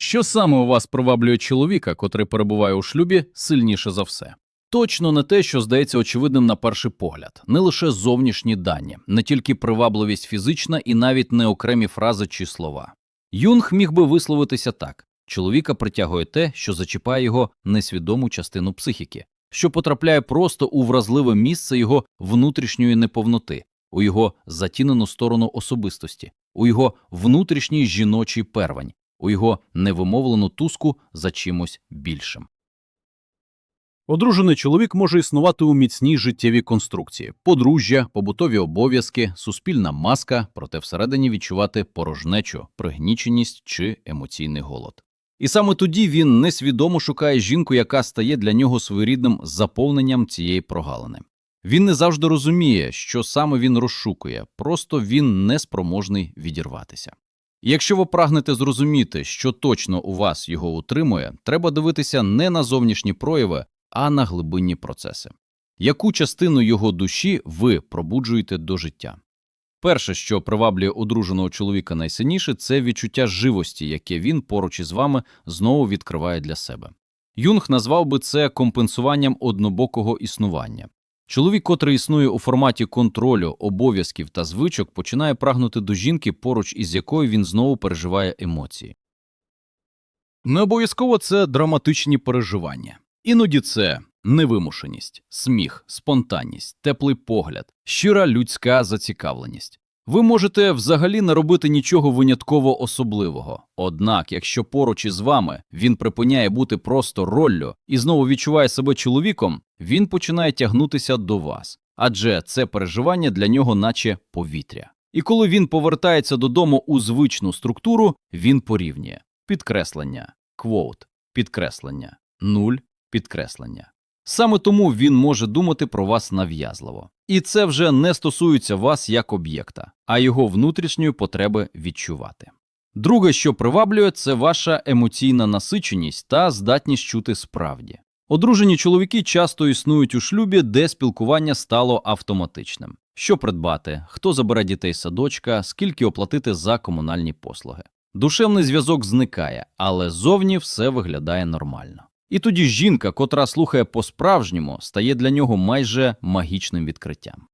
Що саме у вас приваблює чоловіка, котрий перебуває у шлюбі, сильніше за все? Точно не те, що здається очевидним на перший погляд, не лише зовнішні дані, не тільки привабливість фізична і навіть не окремі фрази чи слова. Юнг міг би висловитися так: чоловіка притягує те, що зачіпає його несвідому частину психіки, що потрапляє просто у вразливе місце його внутрішньої неповноти, у його затінену сторону особистості, у його внутрішній жіночий первень, у його невимовлену туску за чимось більшим. Одружений чоловік може існувати у міцній життєвій конструкції: подружжя, побутові обов'язки, суспільна маска, проте всередині відчувати порожнечу, пригніченість чи емоційний голод. І саме тоді він несвідомо шукає жінку, яка стає для нього своєрідним заповненням цієї прогалини. Він не завжди розуміє, що саме він розшукує, просто він неспроможний відірватися. Якщо ви прагнете зрозуміти, що точно у вас його утримує, треба дивитися не на зовнішні прояви, а на глибинні процеси. Яку частину його душі ви пробуджуєте до життя? Перше, що приваблює одруженого чоловіка найсильніше, це відчуття живості, яке він поруч із вами знову відкриває для себе. Юнг назвав би це компенсуванням однобокого існування. Чоловік, котрий існує у форматі контролю, обов'язків та звичок, починає прагнути до жінки, поруч із якою він знову переживає емоції. Не обов'язково це драматичні переживання. Іноді це невимушеність, сміх, спонтанність, теплий погляд, щира людська зацікавленість. Ви можете взагалі не робити нічого винятково особливого. Однак, якщо поруч із вами він припиняє бути просто роллю і знову відчуває себе чоловіком, він починає тягнутися до вас, адже це переживання для нього наче повітря. І коли він повертається додому у звичну структуру, він порівнює підкреслення, квоут, підкреслення, нуль, підкреслення. Саме тому він може думати про вас нав'язливо. І це вже не стосується вас як об'єкта, а його внутрішньої потреби відчувати. Друге, що приваблює, це ваша емоційна насиченість та здатність чути справді. Одружені чоловіки часто існують у шлюбі, де спілкування стало автоматичним. Що придбати, хто забере дітей з садочка, скільки оплатити за комунальні послуги. Душевний зв'язок зникає, але зовні все виглядає нормально. І тоді жінка, котра слухає по-справжньому, стає для нього майже магічним відкриттям.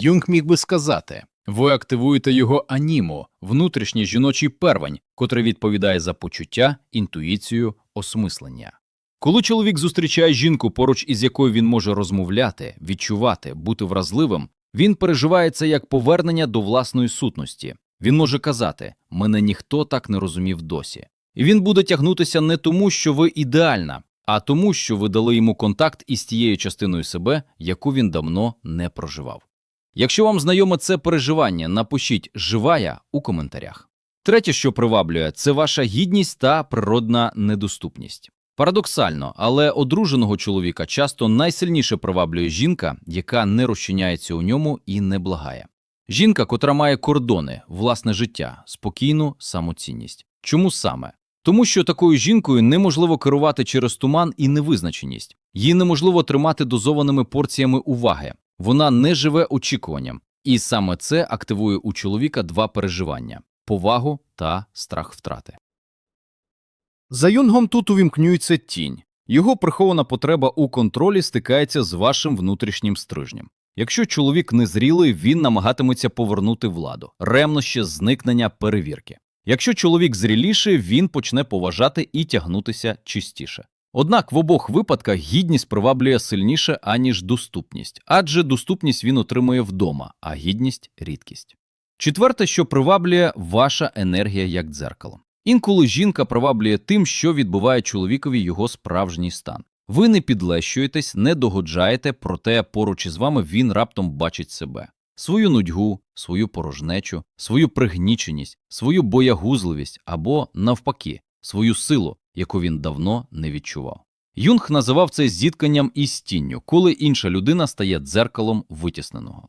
Юнг міг би сказати ви активуєте його аніму, внутрішній жіночий первень, котрий відповідає за почуття, інтуїцію, осмислення. Коли чоловік зустрічає жінку, поруч із якою він може розмовляти, відчувати, бути вразливим, він переживає це як повернення до власної сутності. Він може казати мене ніхто так не розумів досі. Він буде тягнутися не тому, що ви ідеальна, а тому, що ви дали йому контакт із тією частиною себе, яку він давно не проживав. Якщо вам знайоме це переживання, напишіть живая у коментарях. Третє, що приваблює, це ваша гідність та природна недоступність. Парадоксально, але одруженого чоловіка часто найсильніше приваблює жінка, яка не розчиняється у ньому і не благає. Жінка, котра має кордони, власне життя, спокійну самоцінність. Чому саме? Тому що такою жінкою неможливо керувати через туман і невизначеність, її неможливо тримати дозованими порціями уваги, вона не живе очікуванням, і саме це активує у чоловіка два переживання повагу та страх втрати. За юнгом тут увімкнюється тінь. Його прихована потреба у контролі стикається з вашим внутрішнім стрижнем. Якщо чоловік незрілий, він намагатиметься повернути владу, ревнощі, зникнення, перевірки. Якщо чоловік зріліший, він почне поважати і тягнутися чистіше. Однак в обох випадках гідність приваблює сильніше, аніж доступність, адже доступність він отримує вдома, а гідність рідкість. Четверте, що приваблює ваша енергія як дзеркало. Інколи жінка приваблює тим, що відбуває чоловікові його справжній стан. Ви не підлещуєтесь, не догоджаєте, проте поруч із вами він раптом бачить себе свою нудьгу, свою порожнечу, свою пригніченість, свою боягузливість або, навпаки, свою силу, яку він давно не відчував. Юнг називав це зітканням із тінню, коли інша людина стає дзеркалом витісненого.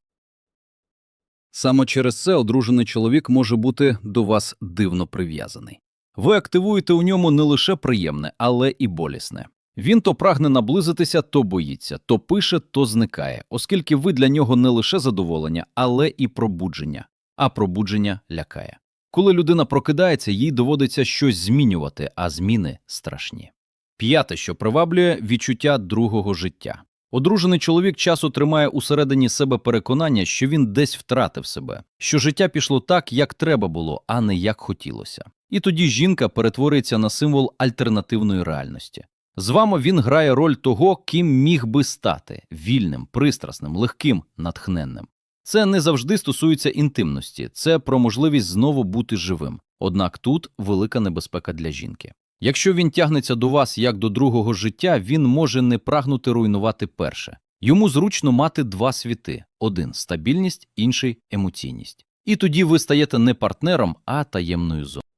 Саме через це одружений чоловік може бути до вас дивно прив'язаний. Ви активуєте у ньому не лише приємне, але і болісне. Він то прагне наблизитися, то боїться, то пише, то зникає, оскільки ви для нього не лише задоволення, але і пробудження, а пробудження лякає. Коли людина прокидається, їй доводиться щось змінювати, а зміни страшні. П'яте, що приваблює відчуття другого життя. Одружений чоловік часу тримає усередині себе переконання, що він десь втратив себе, що життя пішло так, як треба було, а не як хотілося. І тоді жінка перетворюється на символ альтернативної реальності. З вами він грає роль того, ким міг би стати вільним, пристрасним, легким, натхненним. Це не завжди стосується інтимності, це про можливість знову бути живим. Однак тут велика небезпека для жінки. Якщо він тягнеться до вас як до другого життя, він може не прагнути руйнувати перше. Йому зручно мати два світи: один стабільність, інший емоційність. І тоді ви стаєте не партнером, а таємною зоною.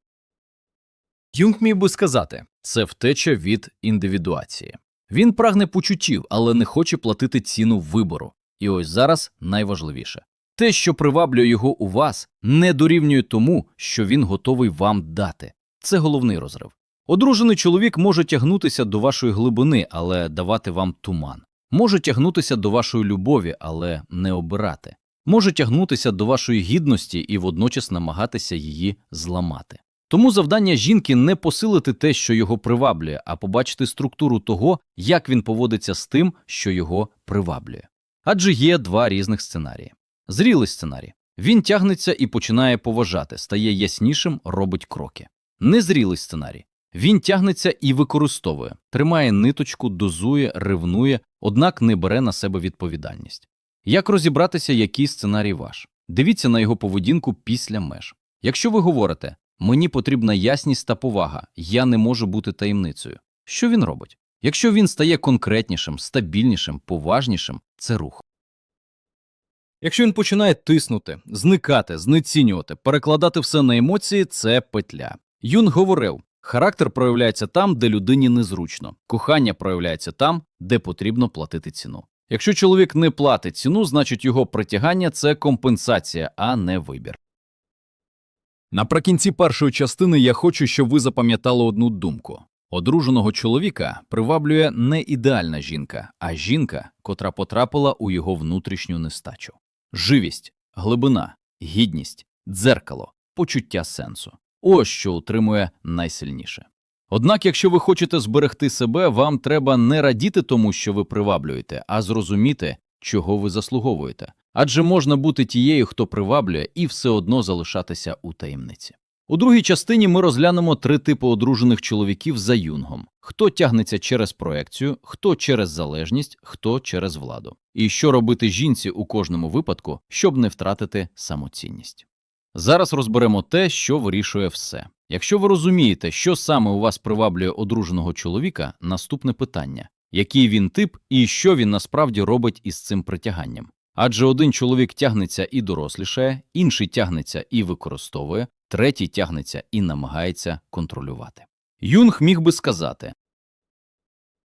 Юнг міг би сказати, це втеча від індивідуації. Він прагне почуттів, але не хоче платити ціну вибору. І ось зараз найважливіше те, що приваблює його у вас, не дорівнює тому, що він готовий вам дати. Це головний розрив. Одружений чоловік може тягнутися до вашої глибини, але давати вам туман. Може тягнутися до вашої любові, але не обирати. Може тягнутися до вашої гідності і водночас намагатися її зламати. Тому завдання жінки не посилити те, що його приваблює, а побачити структуру того, як він поводиться з тим, що його приваблює. Адже є два різних сценарії. Зрілий сценарій. Він тягнеться і починає поважати, стає яснішим, робить кроки. Незрілий сценарій. Він тягнеться і використовує, тримає ниточку, дозує, ревнує, однак не бере на себе відповідальність. Як розібратися, який сценарій ваш? Дивіться на його поведінку після меж. Якщо ви говорите мені потрібна ясність та повага, я не можу бути таємницею. Що він робить? Якщо він стає конкретнішим, стабільнішим, поважнішим, це рух. Якщо він починає тиснути, зникати, знецінювати, перекладати все на емоції, це петля. Юн говорив: характер проявляється там, де людині незручно, кохання проявляється там, де потрібно платити ціну. Якщо чоловік не платить ціну, значить його притягання це компенсація, а не вибір. Наприкінці першої частини я хочу, щоб ви запам'ятали одну думку. Одруженого чоловіка приваблює не ідеальна жінка, а жінка, котра потрапила у його внутрішню нестачу. Живість, глибина, гідність, дзеркало, почуття сенсу. Ось що утримує найсильніше. Однак, якщо ви хочете зберегти себе, вам треба не радіти тому, що ви приваблюєте, а зрозуміти, чого ви заслуговуєте. Адже можна бути тією, хто приваблює, і все одно залишатися у таємниці. У другій частині ми розглянемо три типи одружених чоловіків за юнгом: хто тягнеться через проекцію, хто через залежність, хто через владу. І що робити жінці у кожному випадку, щоб не втратити самоцінність. Зараз розберемо те, що вирішує все. Якщо ви розумієте, що саме у вас приваблює одруженого чоловіка, наступне питання: який він тип і що він насправді робить із цим притяганням? Адже один чоловік тягнеться і дорослішає, інший тягнеться і використовує, третій тягнеться і намагається контролювати. Юнг міг би сказати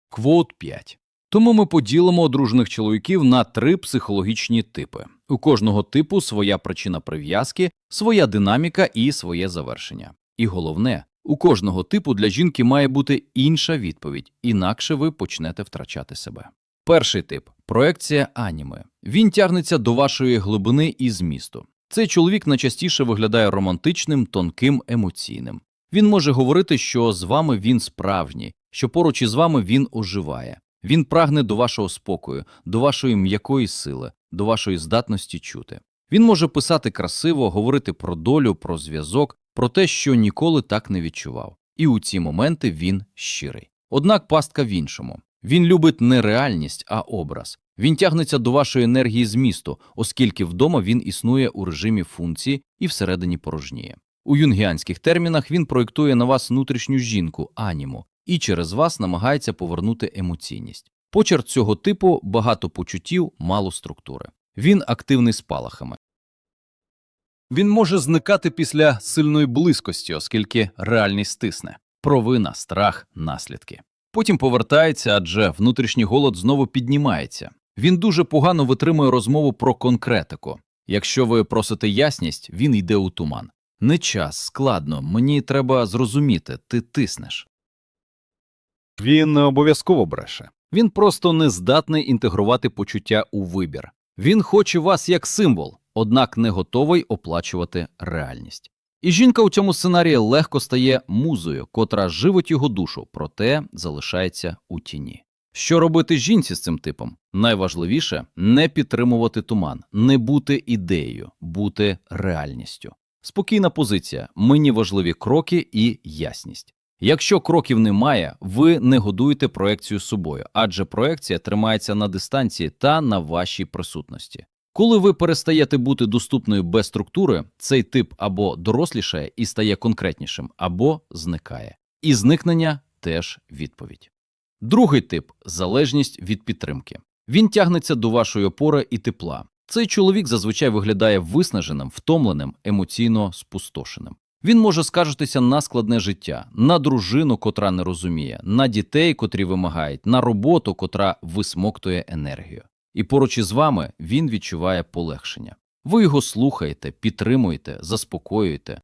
Квот 5. Тому ми поділимо одружених чоловіків на три психологічні типи. У кожного типу своя причина прив'язки, своя динаміка і своє завершення. І головне, у кожного типу для жінки має бути інша відповідь, інакше ви почнете втрачати себе. Перший тип проекція аніми. Він тягнеться до вашої глибини і змісту. Цей чоловік найчастіше виглядає романтичним, тонким, емоційним. Він може говорити, що з вами він справжній, що поруч із вами він оживає. Він прагне до вашого спокою, до вашої м'якої сили, до вашої здатності чути. Він може писати красиво, говорити про долю, про зв'язок, про те, що ніколи так не відчував. І у ці моменти він щирий. Однак пастка в іншому. Він любить не реальність, а образ. Він тягнеться до вашої енергії змісту, оскільки вдома він існує у режимі функції і всередині порожніє. У юнгіанських термінах він проєктує на вас внутрішню жінку, аніму, і через вас намагається повернути емоційність. Почерк цього типу багато почуттів, мало структури. Він активний спалахами. Він може зникати після сильної близькості, оскільки реальність стисне. Провина, страх, наслідки. Потім повертається, адже внутрішній голод знову піднімається. Він дуже погано витримує розмову про конкретику. Якщо ви просите ясність, він йде у туман. Не час, складно, мені треба зрозуміти, ти тиснеш. Він не обов'язково бреше. Він просто не здатний інтегрувати почуття у вибір. Він хоче вас як символ, однак не готовий оплачувати реальність. І жінка у цьому сценарії легко стає музою, котра живить його душу, проте залишається у тіні. Що робити жінці з цим типом? Найважливіше не підтримувати туман, не бути ідеєю, бути реальністю. Спокійна позиція, мені важливі кроки і ясність. Якщо кроків немає, ви не годуєте проекцію собою, адже проекція тримається на дистанції та на вашій присутності. Коли ви перестаєте бути доступною без структури, цей тип або дорослішає і стає конкретнішим, або зникає. І зникнення теж відповідь. Другий тип залежність від підтримки. Він тягнеться до вашої опори і тепла. Цей чоловік зазвичай виглядає виснаженим, втомленим, емоційно спустошеним. Він може скаржитися на складне життя, на дружину, котра не розуміє, на дітей, котрі вимагають, на роботу, котра висмоктує енергію. І поруч із вами він відчуває полегшення. Ви його слухаєте, підтримуєте, заспокоюєте.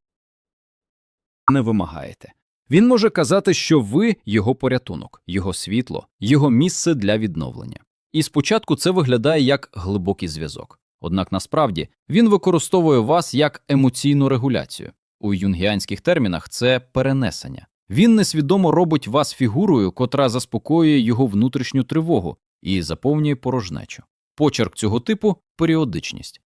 Не вимагаєте. Він може казати, що ви його порятунок, його світло, його місце для відновлення. І спочатку це виглядає як глибокий зв'язок. Однак насправді він використовує вас як емоційну регуляцію. У юнгіанських термінах це перенесення. Він несвідомо робить вас фігурою, котра заспокоює його внутрішню тривогу і заповнює порожнечу. Почерк цього типу періодичність.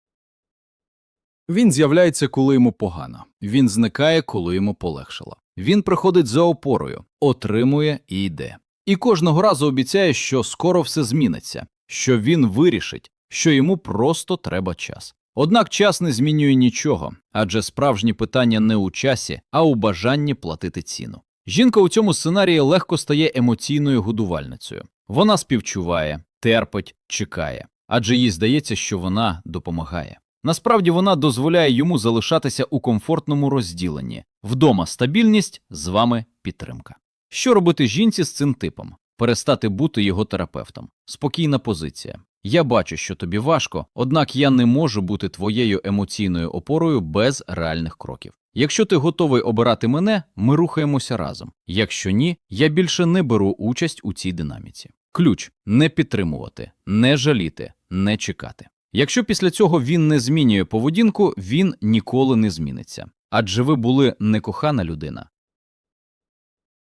Він з'являється, коли йому погано. Він зникає, коли йому полегшало. Він приходить за опорою, отримує і йде. І кожного разу обіцяє, що скоро все зміниться, що він вирішить, що йому просто треба час. Однак час не змінює нічого, адже справжні питання не у часі, а у бажанні платити ціну. Жінка у цьому сценарії легко стає емоційною годувальницею. Вона співчуває, терпить, чекає, адже їй здається, що вона допомагає. Насправді вона дозволяє йому залишатися у комфортному розділенні. Вдома стабільність, з вами підтримка. Що робити жінці з цим типом? Перестати бути його терапевтом. Спокійна позиція. Я бачу, що тобі важко, однак я не можу бути твоєю емоційною опорою без реальних кроків. Якщо ти готовий обирати мене, ми рухаємося разом. Якщо ні, я більше не беру участь у цій динаміці. Ключ не підтримувати, не жаліти, не чекати. Якщо після цього він не змінює поведінку, він ніколи не зміниться. Адже ви були не кохана людина,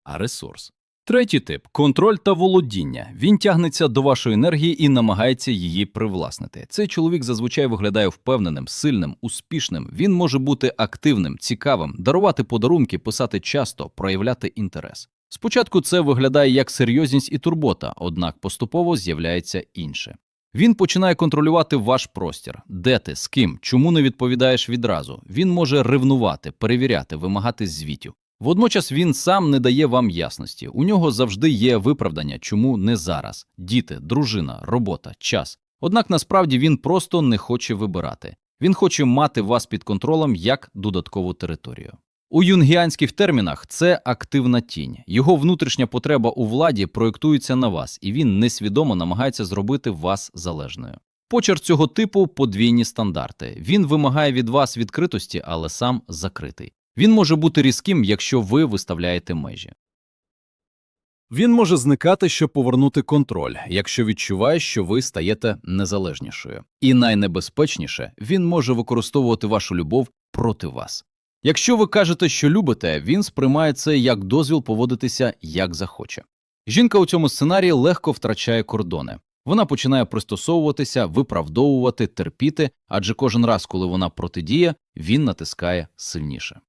а ресурс. Третій тип контроль та володіння. Він тягнеться до вашої енергії і намагається її привласнити. Цей чоловік зазвичай виглядає впевненим, сильним, успішним. Він може бути активним, цікавим, дарувати подарунки, писати часто, проявляти інтерес. Спочатку це виглядає як серйозність і турбота, однак поступово з'являється інше. Він починає контролювати ваш простір, де ти, з ким, чому не відповідаєш відразу. Він може ревнувати, перевіряти, вимагати звітів. Водночас він сам не дає вам ясності. У нього завжди є виправдання, чому не зараз: діти, дружина, робота, час. Однак насправді він просто не хоче вибирати. Він хоче мати вас під контролем як додаткову територію. У юнгіанських термінах це активна тінь. Його внутрішня потреба у владі проєктується на вас, і він несвідомо намагається зробити вас залежною. Почерк цього типу подвійні стандарти. Він вимагає від вас відкритості, але сам закритий. Він може бути різким, якщо ви виставляєте межі. Він може зникати, щоб повернути контроль, якщо відчуває, що ви стаєте незалежнішою. І найнебезпечніше, він може використовувати вашу любов проти вас. Якщо ви кажете, що любите, він сприймає це як дозвіл поводитися як захоче. Жінка у цьому сценарії легко втрачає кордони. Вона починає пристосовуватися, виправдовувати, терпіти, адже кожен раз, коли вона протидіє, він натискає сильніше.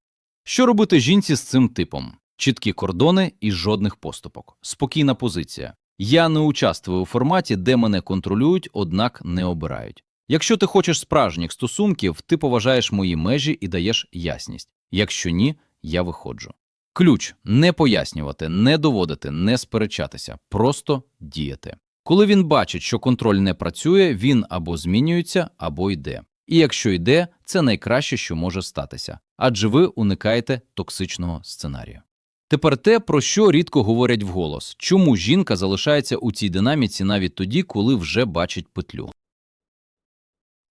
Що робити жінці з цим типом? Чіткі кордони і жодних поступок. Спокійна позиція. Я не участвую у форматі, де мене контролюють, однак не обирають. Якщо ти хочеш справжніх стосунків, ти поважаєш мої межі і даєш ясність. Якщо ні, я виходжу. Ключ не пояснювати, не доводити, не сперечатися, просто діяти. Коли він бачить, що контроль не працює, він або змінюється, або йде. І якщо йде, це найкраще, що може статися, адже ви уникаєте токсичного сценарію. Тепер те, про що рідко говорять вголос, чому жінка залишається у цій динаміці навіть тоді, коли вже бачить петлю.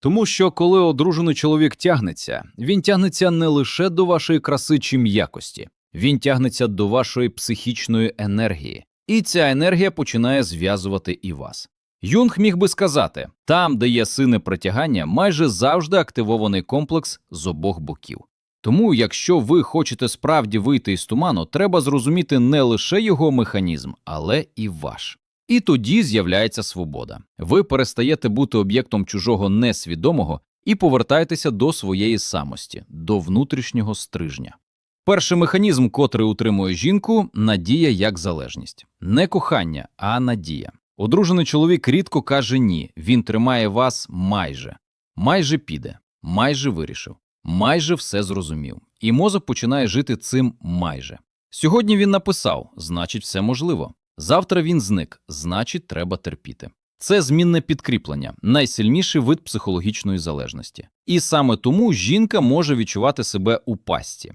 Тому що коли одружений чоловік тягнеться, він тягнеться не лише до вашої краси чи м'якості, він тягнеться до вашої психічної енергії, і ця енергія починає зв'язувати і вас. Юнг міг би сказати, там, де є сини притягання, майже завжди активований комплекс з обох боків. Тому, якщо ви хочете справді вийти із туману, треба зрозуміти не лише його механізм, але і ваш. І тоді з'являється свобода. Ви перестаєте бути об'єктом чужого несвідомого і повертаєтеся до своєї самості, до внутрішнього стрижня. Перший механізм, котрий утримує жінку надія як залежність. Не кохання, а надія. Одружений чоловік рідко каже ні, він тримає вас майже, майже піде, майже вирішив, майже все зрозумів. І мозок починає жити цим майже. Сьогодні він написав, значить, все можливо. Завтра він зник, значить, треба терпіти. Це змінне підкріплення, найсильніший вид психологічної залежності. І саме тому жінка може відчувати себе у пастці.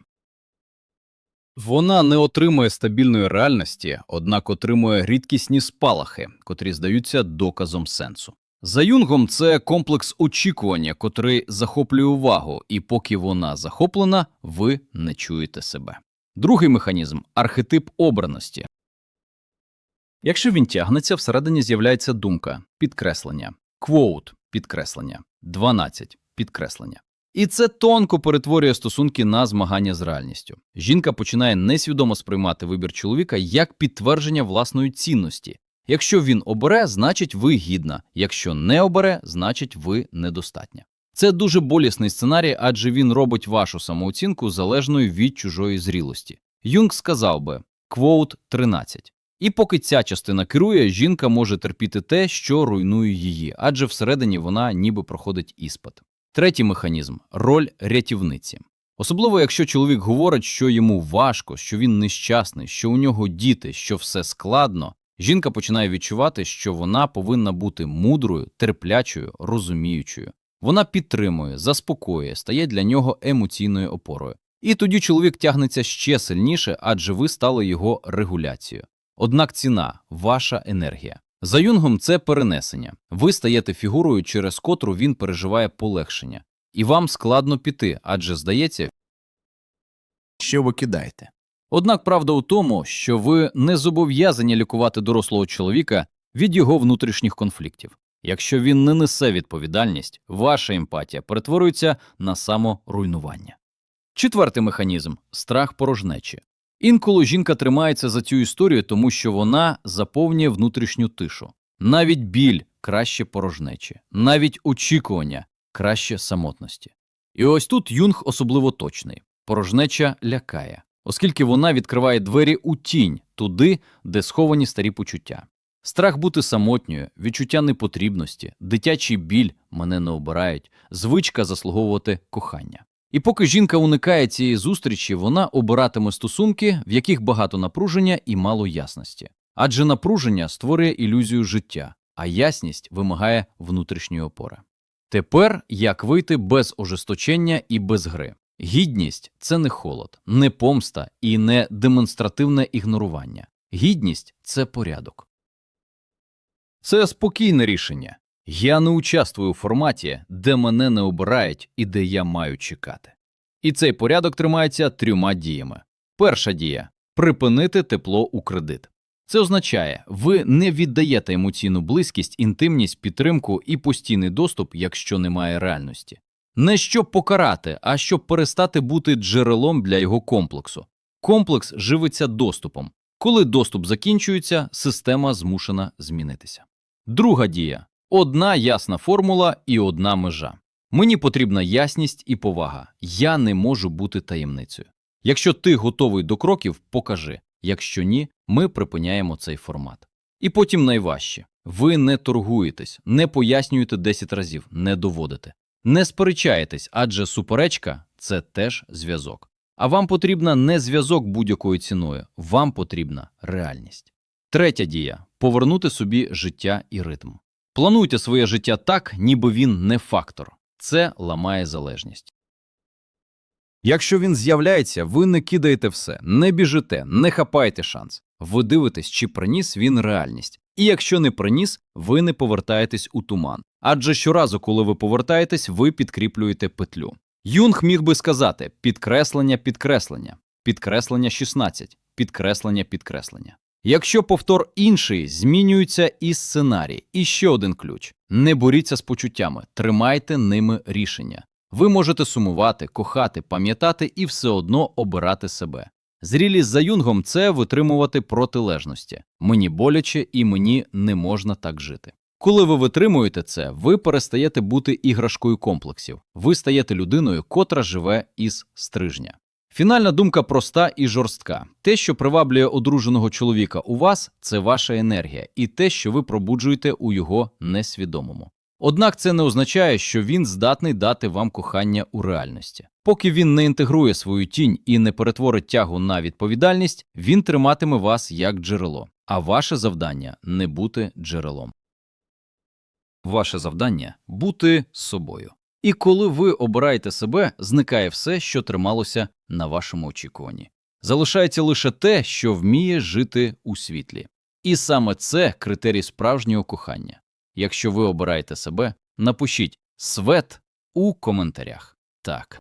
Вона не отримує стабільної реальності, однак отримує рідкісні спалахи, котрі здаються доказом сенсу. За Юнгом це комплекс очікування, котрий захоплює увагу, і поки вона захоплена, ви не чуєте себе. Другий механізм архетип обраності. Якщо він тягнеться, всередині з'являється думка, підкреслення, квоут, підкреслення, 12, підкреслення. І це тонко перетворює стосунки на змагання з реальністю. Жінка починає несвідомо сприймати вибір чоловіка як підтвердження власної цінності. Якщо він обере, значить ви гідна. Якщо не обере, значить ви недостатня. Це дуже болісний сценарій, адже він робить вашу самооцінку залежною від чужої зрілості. Юнг сказав би квоут 13. І поки ця частина керує, жінка може терпіти те, що руйнує її, адже всередині вона ніби проходить іспит. Третій механізм роль рятівниці. Особливо, якщо чоловік говорить, що йому важко, що він нещасний, що у нього діти, що все складно, жінка починає відчувати, що вона повинна бути мудрою, терплячою, розуміючою. Вона підтримує, заспокоює, стає для нього емоційною опорою. І тоді чоловік тягнеться ще сильніше, адже ви стали його регуляцією. Однак ціна ваша енергія. За юнгом це перенесення. Ви стаєте фігурою, через котру він переживає полегшення. І вам складно піти, адже здається, Що ви кидаєте? Однак правда у тому, що ви не зобов'язані лікувати дорослого чоловіка від його внутрішніх конфліктів. Якщо він не несе відповідальність, ваша емпатія перетворюється на саморуйнування. Четвертий механізм страх порожнечі. Інколи жінка тримається за цю історію, тому що вона заповнює внутрішню тишу. Навіть біль краще порожнечі, навіть очікування краще самотності. І ось тут Юнг особливо точний. Порожнеча лякає, оскільки вона відкриває двері у тінь, туди, де сховані старі почуття. Страх бути самотньою, відчуття непотрібності, дитячий біль мене не обирають, звичка заслуговувати кохання. І поки жінка уникає цієї зустрічі, вона обиратиме стосунки, в яких багато напруження і мало ясності. Адже напруження створює ілюзію життя, а ясність вимагає внутрішньої опори. Тепер як вийти без ожесточення і без гри. Гідність це не холод, не помста і не демонстративне ігнорування. Гідність це порядок. Це спокійне рішення. Я не участвую у форматі, де мене не обирають і де я маю чекати. І цей порядок тримається трьома діями. Перша дія припинити тепло у кредит. Це означає, ви не віддаєте емоційну близькість, інтимність, підтримку і постійний доступ, якщо немає реальності. Не щоб покарати, а щоб перестати бути джерелом для його комплексу. Комплекс живиться доступом. Коли доступ закінчується, система змушена змінитися. Друга дія одна ясна формула і одна межа. Мені потрібна ясність і повага. Я не можу бути таємницею. Якщо ти готовий до кроків, покажи. Якщо ні, ми припиняємо цей формат. І потім найважче ви не торгуєтесь, не пояснюєте 10 разів, не доводите. Не сперечаєтесь, адже суперечка це теж зв'язок. А вам потрібна не зв'язок будь-якою ціною, вам потрібна реальність. Третя дія повернути собі життя і ритм. Плануйте своє життя так, ніби він не фактор. Це ламає залежність. Якщо він з'являється, ви не кидаєте все, не біжите, не хапайте шанс. Ви дивитесь, чи приніс він реальність. І якщо не приніс, ви не повертаєтесь у туман. Адже щоразу, коли ви повертаєтесь, ви підкріплюєте петлю. Юнг міг би сказати підкреслення, підкреслення, підкреслення 16, підкреслення, підкреслення. Якщо повтор інший, змінюється і сценарій. І ще один ключ: не боріться з почуттями, тримайте ними рішення. Ви можете сумувати, кохати, пам'ятати і все одно обирати себе. Зрілість за юнгом це витримувати протилежності. Мені боляче і мені не можна так жити. Коли ви витримуєте це, ви перестаєте бути іграшкою комплексів. Ви стаєте людиною, котра живе із стрижня. Фінальна думка проста і жорстка. Те, що приваблює одруженого чоловіка у вас, це ваша енергія, і те, що ви пробуджуєте у його несвідомому. Однак це не означає, що він здатний дати вам кохання у реальності. Поки він не інтегрує свою тінь і не перетворить тягу на відповідальність, він триматиме вас як джерело, а ваше завдання не бути джерелом. Ваше завдання бути собою. І коли ви обираєте себе, зникає все, що трималося на вашому очікуванні. Залишається лише те, що вміє жити у світлі. І саме це критерій справжнього кохання. Якщо ви обираєте себе, напишіть свет у коментарях. Так.